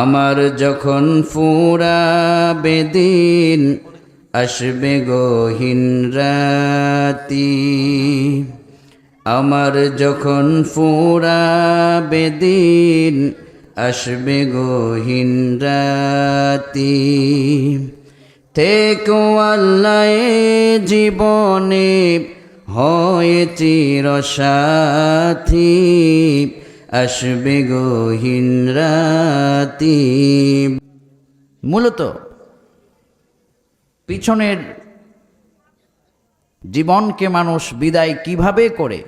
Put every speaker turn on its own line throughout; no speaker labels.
আমার যখন ফুরা বেদিন আসবে গহীন রাতি। আমার যখন ফুরা বেদিন আসবে গহীন রাতি। থেকো আল্লাহ জীবনে হয়ে চিরসাথী। আসবে গহীন রাতি। মূলত পিছনের জীবনকে মানুষ বিদায় কীভাবে করে,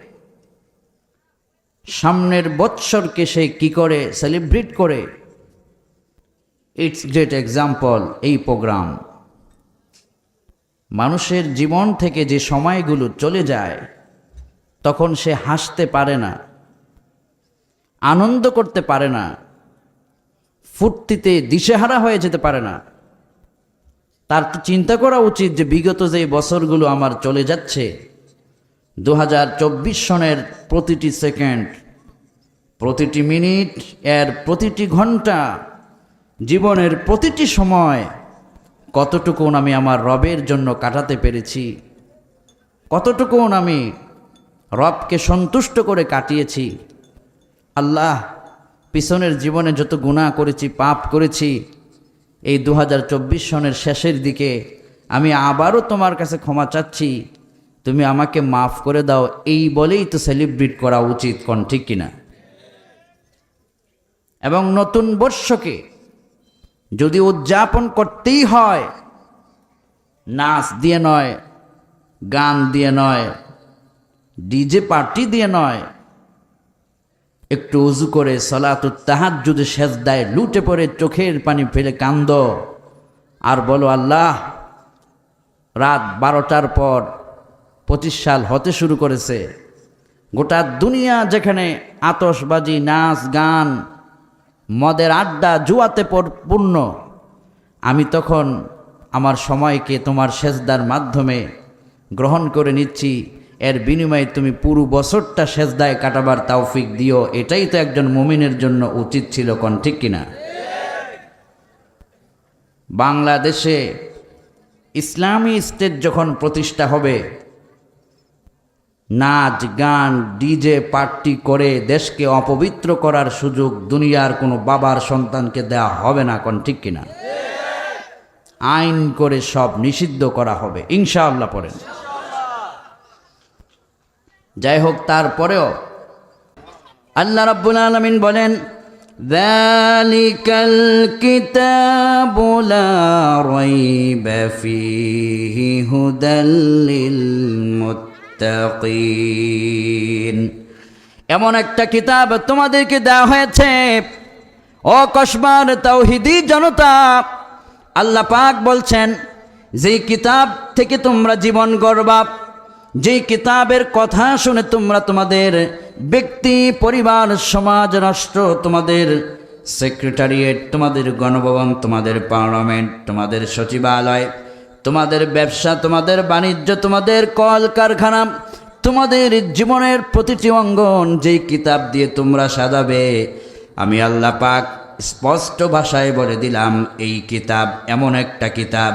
সামনের বৎসরকে সে কি করে সেলিব্রেট করে ইটস গ্রেট এক্সাম্পল এই প্রোগ্রাম মানুষের জীবন থেকে যে সময়গুলো চলে যায়, তখন সে হাসতে পারে না। আনন্দ করতে পারে না, ফুর্তিতে দিশেহারা হয়ে যেতে পারে না। তার তো চিন্তা করা উচিত যে বিগত যে বছরগুলো আমার চলে যাচ্ছে দু হাজার চব্বিশ সনের প্রতিটি সেকেন্ড, প্রতিটি মিনিট, এর প্রতিটি ঘণ্টা, জীবনের প্রতিটি সময় কতটুকুন আমি আমার রবের জন্য কাটাতে পেরেছি, কতটুকুন আমি রবকে সন্তুষ্ট করে কাটিয়েছি আল্লাহ, পিছনের জীবনে যত গুণা করেছি, পাপ করেছি, এই দু হাজার চব্বিশ সনের শেষের দিকে আমি আবারও তোমার কাছে ক্ষমা চাচ্ছি। তুমি আমাকে মাফ করে দাও, এই বলেই তো সেলিব্রেট করা উচিত, কোন ঠিক কিনা এবং নতুন বর্ষকে যদি উদযাপন করতেই হয়, নাচ দিয়ে নয়, গান দিয়ে নয়, ডিজে পার্টি দিয়ে নয় একটু উজু করে সলাতু তাহার যদি সেজদায় লুটে পড়ে চোখের পানি ফেলে কান্দ। আর বলো, আল্লাহ, রাত বারোটার পর পঁচিশ সাল হতে শুরু করেছে। গোটা দুনিয়া যেখানে আতসবাজি নাচ, গান, মদের আড্ডা জুয়াতে পর- পূর্ণ আমি তখন আমার সময়কে তোমার সেজদার মাধ্যমে গ্রহণ করে নিচ্ছি। এর বিনিময়ে তুমি পুরো বছরটা সেজদায় কাটাবার তাওফিক দিও। এটাই তো একজন মুমিনের জন্য উচিত ছিল কোন, ঠিক কিনা বাংলাদেশে ইসলামী স্টেট যখন প্রতিষ্ঠা হবে, নাচ, গান, ডিজে, পার্টি করে দেশকে অপবিত্র করার সুযোগ দুনিয়ার কোনো বাবার সন্তানকে দেওয়া হবে না কোন, ঠিক কিনা আইন করে সব নিষিদ্ধ করা হবে, ইনশাআল্লাহ পড়েন। যাই হোক তারপরেও আল্লাহ রাব্বুল আলামিন বলেন ذلك الكتاب لا ريب فيه هدى للمتقين এমন একটা কিতাব তোমাদেরকে দেওয়া হয়েছে ও কসবার তাওহিদি জনতা আল্লাহ পাক বলছেন যেই কিতাব থেকে তোমরা জীবন গড়বা যেই কিতাবের কথা শুনে তোমরা তোমাদের ব্যক্তি, পরিবার, সমাজ, রাষ্ট্র, তোমাদের সেক্রেটারিয়েট, তোমাদের গণভবন, তোমাদের পার্লামেন্ট, তোমাদের সচিবালয়, তোমাদের ব্যবসা, তোমাদের বাণিজ্য, তোমাদের কল কারখানা তোমাদের জীবনের প্রতিটি অঙ্গন যেই কিতাব দিয়ে তোমরা সাজাবে, আমি আল্লাহ পাক স্পষ্ট ভাষায় বলে দিলাম, এই কিতাব এমন একটা কিতাব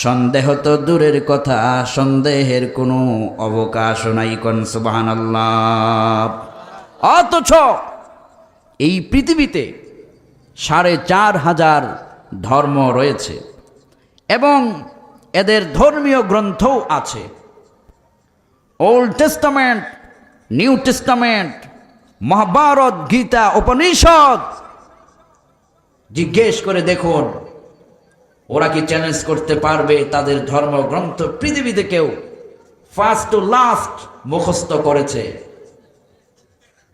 সন্দেহ তো দূরের কথা, সন্দেহের কোনো অবকাশ নাই কোন সুবাহান অথচ এই পৃথিবীতে সাড়ে চার হাজার ধর্ম রয়েছে এবং এদের ধর্মীয় গ্রন্থও আছে। Old testament new testament Mahabharata, Gita, Upanishad. জিজ্ঞেস করে দেখুন ওরা কি চ্যালেঞ্জ করতে পারবে তাদের ধর্মগ্রন্থ পৃথিবীতে কেউ? ফার্স্ট টু লাস্ট মুখস্থ করেছে।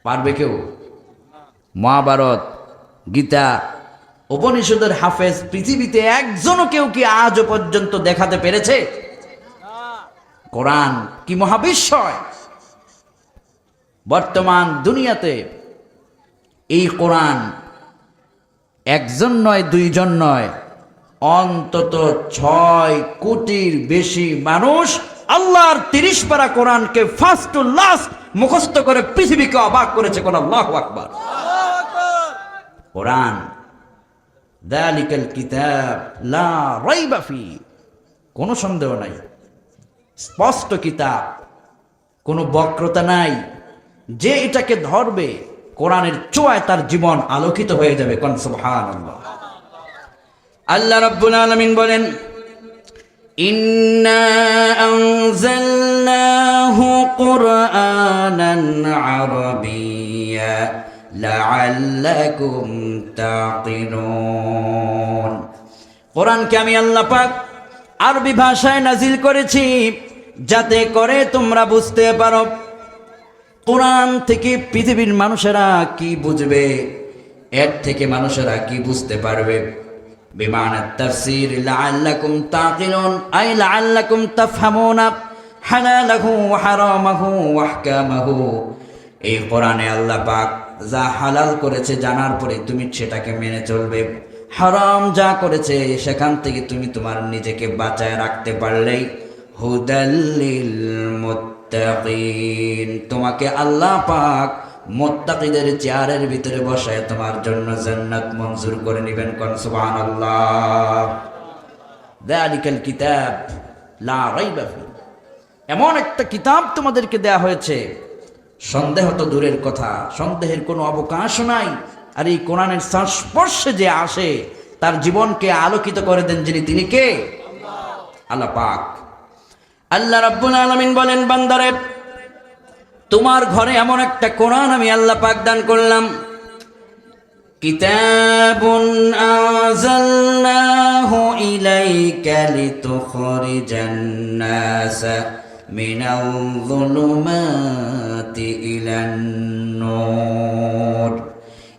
পারবে কেউ? মহাভারত, গীতা, উপনিষদের হাফেজ, পৃথিবীতে একজনও কেউ কি আজও পর্যন্ত দেখাতে পেরেছে? কোরআন কি মহাবিস্ময় বর্তমান দুনিয়াতে এই কোরআন একজন নয়, দুইজন নয় অন্তত ছয় কোটির বেশি মানুষ আল্লাহর তিরিশ পারা কোরআনকে ফার্স্ট টু লাস্ট মুখস্থ করে পৃথিবীকে অবাক করেছে কোন আল্লাহ আকবার। কোরআন কিতাব, লা রাইবা কোনো সন্দেহ নাই। স্পষ্ট কিতাব, কোনো বক্রতা নাই। যে এটাকে ধরবে, কোরআনের চোয়ায় তার জীবন আলোকিত হয়ে যাবে, কোন সুবহানাল্লাহ। আল্লাহ রাব্বুল আলামিন বলেন, ইন্না আনজালনাহু কুরআনান আরাবিয়্যা লাআল্লাকুম তাকিলুন কোরআনকে আমি আল্লাহ পাক আরবি ভাষায় নাজিল করেছি যাতে করে তোমরা বুঝতে পারো কোরআন থেকে পৃথিবীর মানুষেরা কি বুঝবে, এর থেকে মানুষেরা কি বুঝতে পারবে। তাফসীর, লাআল্লাকুম তাকিলুন, আই লাআল্লাকুম তাফহামুনা, হালালাহু ওয়া হারামাহু এই কোরআনে আল্লাহ পাক যা হালাল করেছে জানার পরে তুমি সেটাকে মেনে চলবে। হারাম যা করেছে সেখান থেকে তুমি তোমার নিজেকে বাঁচায় রাখতে পারলেই হুদাল্লিল মুত্তাকিন। তোমাকে আল্লাহ পাক মোত্তাকিদের চেয়ারের ভিতরে বসায় তোমার জন্য জান্নাত মঞ্জুর করে নেবেন কোন? সুবহানাল্লাহ। যালিকাল কিতাব, লা রাইবা ফি। এমন একটা কিতাব তোমাদেরকে দেয়া হয়েছে। সন্দেহ তো দূরের কথা, সন্দেহের কোনো অবকাশ নাই। আর এই কোরআনের সংস্পর্শে যে আসে, তার জীবনকে আলোকিত করে দেন যিনি, তিনি কে? আল্লাহ পাক। আল্লাহ রাব্বুল আলামিন বলেন, বান্দারে তোমার ঘরে এমন একটা কোরআন আমি আল্লাহ পাক দান করলাম।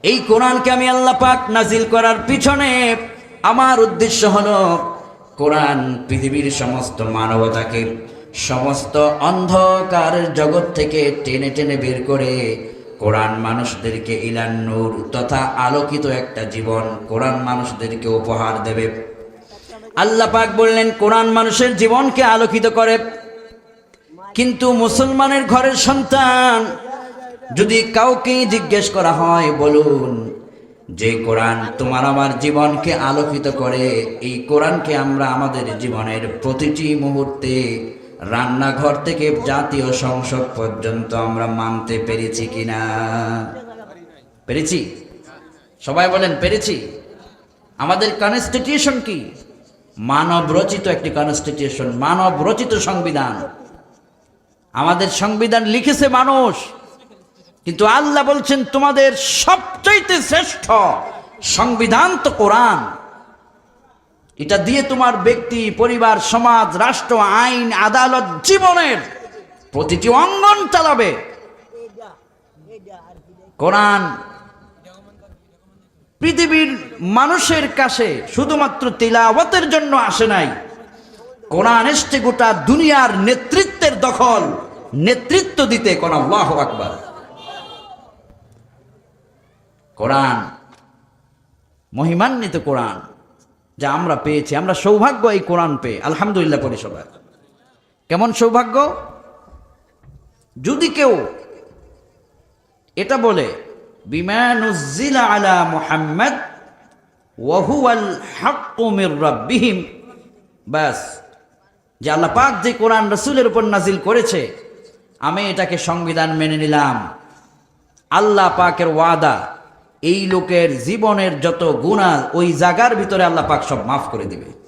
এই কোরআনকে আমি আল্লাহ পাক নাজিল করার পিছনে আমার উদ্দেশ্য হলো কোরআন পৃথিবীর সমস্ত মানবতাকে সমস্ত অন্ধকার জগৎ থেকে টেনে টেনে বের করে কোরআন মানুষদেরকে ইলান নূর তথা আলোকিত একটা জীবন কোরআন মানুষদেরকে উপহার দেবে। আল্লাহ পাক বললেন, কোরআন মানুষের জীবনকে আলোকিত করে। কিন্তু মুসলমানের ঘরের সন্তান যদি কাউকে জিজ্ঞেস করা হয়, বলুন, যে কোরআন তোমার আমার জীবনকে আলোকিত করে, এই কোরআনকে আমরা আমাদের জীবনের প্রতিটি মুহূর্তে রান্নাঘর থেকে জাতীয় সংসদ পর্যন্ত আমরা মানতে পেরেছি কিনা? পেরেছি? সবাই বলেন, পেরেছি। আমাদের কনস্টিটিউশন কি? মানব রচিত একটি কনস্টিটিউশন মানব রচিত সংবিধান। আমাদের সংবিধান লিখেছে মানুষ, কিন্তু আল্লাহ বলছেন, তোমাদের সবচাইতে শ্রেষ্ঠ সংবিধান তো কোরআন। এটা দিয়ে তোমার ব্যক্তি, পরিবার, সমাজ, রাষ্ট্র, আইন, আদালত, জীবনের প্রতিটি অঙ্গন চালাবে। কোরআন পৃথিবীর মানুষের কাছে শুধুমাত্র তিলাওয়াতের জন্য আসে নাই। কোরআন এসছে গোটা দুনিয়ার নেতৃত্বের দখল, নেতৃত্ব দিতে কোন আল্লাহ আকবার। কোরআন, মহিমান্বিত কোরআন। যা আমরা পেয়েছি, আমরা সৌভাগ্য এই কোরআন পেয়ে। আলহামদুলিল্লাহ করি সবাই। কেমন সৌভাগ্য? যদি কেউ এটা বলে বিমানুজিলা আলা মুহাম্মদ ওয়াহুয়াল হাক্কু মির রাব্বিহিম, ব্যাস। যে আল্লাহ পাক যে কোরআন রসুলের উপর নাজিল করেছে, আমি এটাকে সংবিধান মেনে নিলাম। আল্লাহ পাকের ওয়াদা এই লোকের জীবনের যত গুণা ওই জায়গার ভিতরে আল্লাহ পাক সব মাফ করে দিবে।